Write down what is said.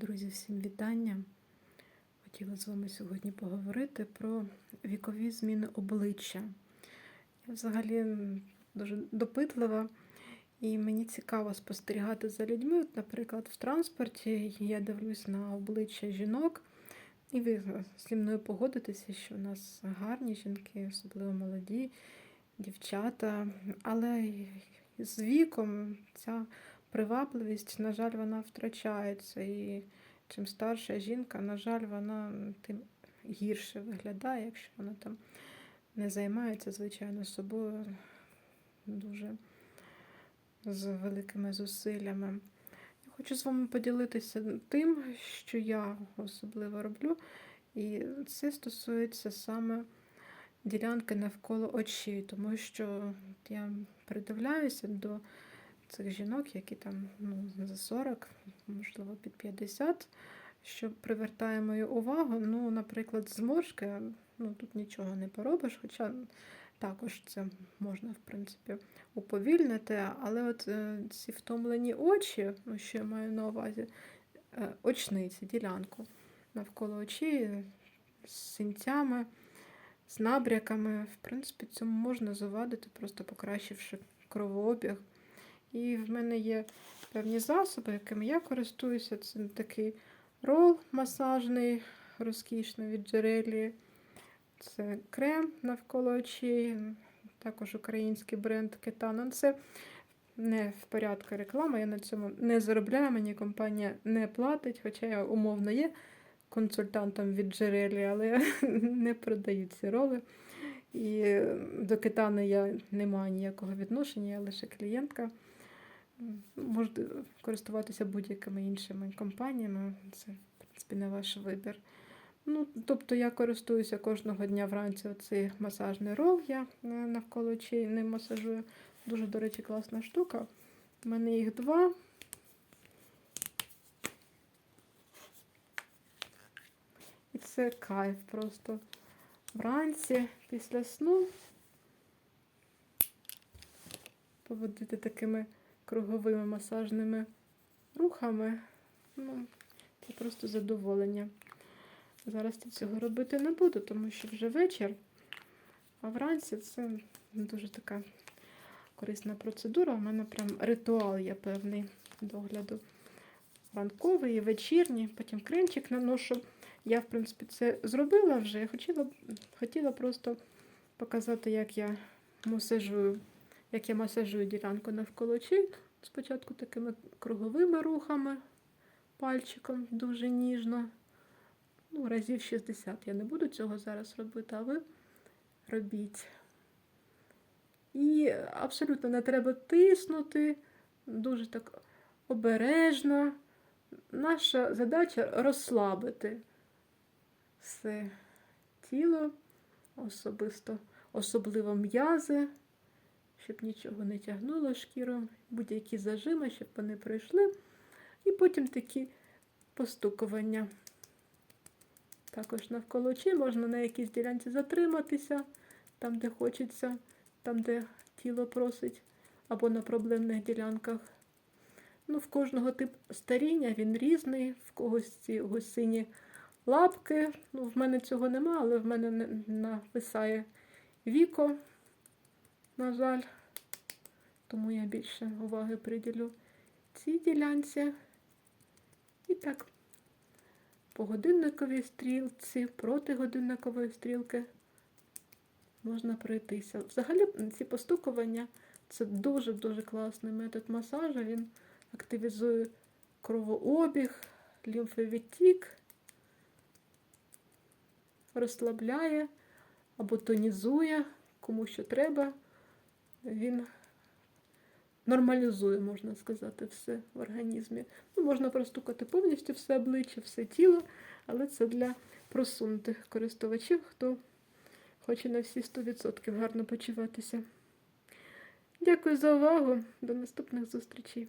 Друзі, всім вітання. Хотіла з вами сьогодні поговорити про вікові зміни обличчя. Я взагалі дуже допитлива, і мені цікаво спостерігати за людьми. От, наприклад, в транспорті я дивлюсь на обличчя жінок, і ви зі мною погодитеся, що у нас гарні жінки, особливо молоді, дівчата, але з віком ця привабливість, на жаль, вона втрачається. І чим старша жінка, на жаль, вона тим гірше виглядає, якщо вона там не займається, звичайно, собою дуже з великими зусиллями. Я хочу з вами поділитися тим, що я особливо роблю. І це стосується саме ділянки навколо очей, тому що я придивляюся до цих жінок, які там ну, за 40, можливо, під 50, що привертає мою увагу. Ну, наприклад, зморшки, ну тут нічого не поробиш, хоча також це можна, в принципі, уповільнити. Але от е, ці втомлені очі, ну, що я маю на увазі, е, очниці, ділянку навколо очей з синцями, з набряками. В принципі, цьому можна завадити, просто покращивши кровообіг. І в мене є певні засоби, якими я користуюся. Це такий рол масажний, розкішний від джерелі. Це крем навколо очей, також український бренд Кетанон. Це не в порядку реклама, я на цьому не заробляю, мені компанія не платить, хоча я умовно є консультантом від джерелі, але не продаю ці роли. І до Кетани я не маю ніякого відношення, я лише клієнтка. Можете користуватися будь-якими іншими компаніями, це, в принципі, не ваш вибір. Ну, Тобто я користуюся кожного дня вранці оцей масажний рол, я навколо очей не масажую. Дуже, до речі, класна штука. У мене їх два. І це кайф просто вранці після сну поводити такими круговими масажними рухами. Ну, Це просто задоволення. Зараз я цього робити не буду, тому що вже вечір, а вранці це дуже така корисна процедура. У мене прям ритуал є певний догляду. Ранковий вечірній, потім кринчик наношу. Я, в принципі, це зробила вже. Хотіла хотіла просто показати, як я масажую як я масажую ділянку навколо очей. Спочатку такими круговими рухами, пальчиком дуже ніжно. Ну, разів 60. Я не буду цього зараз робити, а ви робіть. І абсолютно не треба тиснути, дуже так обережно. Наша задача розслабити все тіло, особисто, особливо м'язи щоб нічого не тягнуло шкіру, будь-які зажими, щоб вони пройшли. І потім такі постукування. Також навколо очей можна на якійсь ділянці затриматися, там, де хочеться, там, де тіло просить, або на проблемних ділянках. Ну, В кожного тип старіння він різний, в когось ці гусині лапки. Ну, В мене цього нема, але в мене нависає віко на жаль, тому я більше уваги приділю цій ділянці. І так, по годинниковій стрілці, проти годинникової стрілки можна пройтися. Взагалі, ці постукування це дуже-дуже класний метод масажу. Він активізує кровообіг, лімфовідтік, розслабляє або тонізує, кому що треба він нормалізує, можна сказати, все в організмі. Ну, Можна простукати повністю все обличчя, все тіло, але це для просунутих користувачів, хто хоче на всі 100% гарно почуватися. Дякую за увагу. До наступних зустрічей.